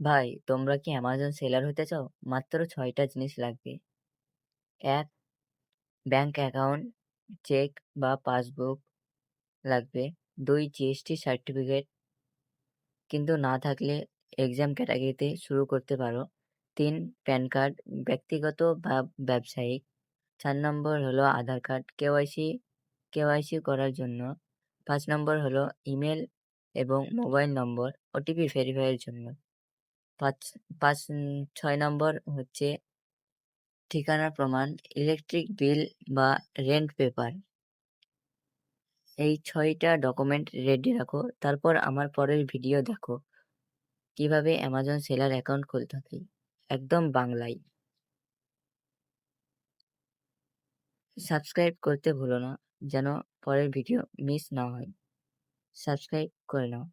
ভাই, তোমরা কি অ্যামাজন সেলার হতে চাও? মাত্র ছয়টা জিনিস লাগবে। এক ব্যাংক অ্যাকাউন্ট, চেক বা পাসবুক লাগবে। দুই জিএসটি সার্টিফিকেট কিন্তু না থাকলে এক্সাম ক্যাটাগরিতে শুরু করতে পারো। তিন প্যান কার্ড ব্যক্তিগত বা ব্যবসায়িক। চার নম্বর হলো আধার কার্ড কেওয়াইসি কেওয়াইসি করার জন্য। পাঁচ নম্বর হলো ইমেল এবং মোবাইল নম্বর ওটিপি ভেরিফাইয়ের জন্য। পাঁচ পাঁচ ছয় নম্বর হচ্ছে ঠিকানা প্রমাণ ইলেকট্রিক বিল বা রেন্ট পেপার এই ছয়টা ডকুমেন্ট রেডি রাখো, তারপর আমার পরের ভিডিও দেখো। কীভাবে অ্যামাজন সেলার অ্যাকাউন্ট খুলতে হয় একদম বাংলায়। সাবস্ক্রাইব করতে ভুলো না, যেন পরের ভিডিও মিস না হয়। সাবস্ক্রাইব করে নাও।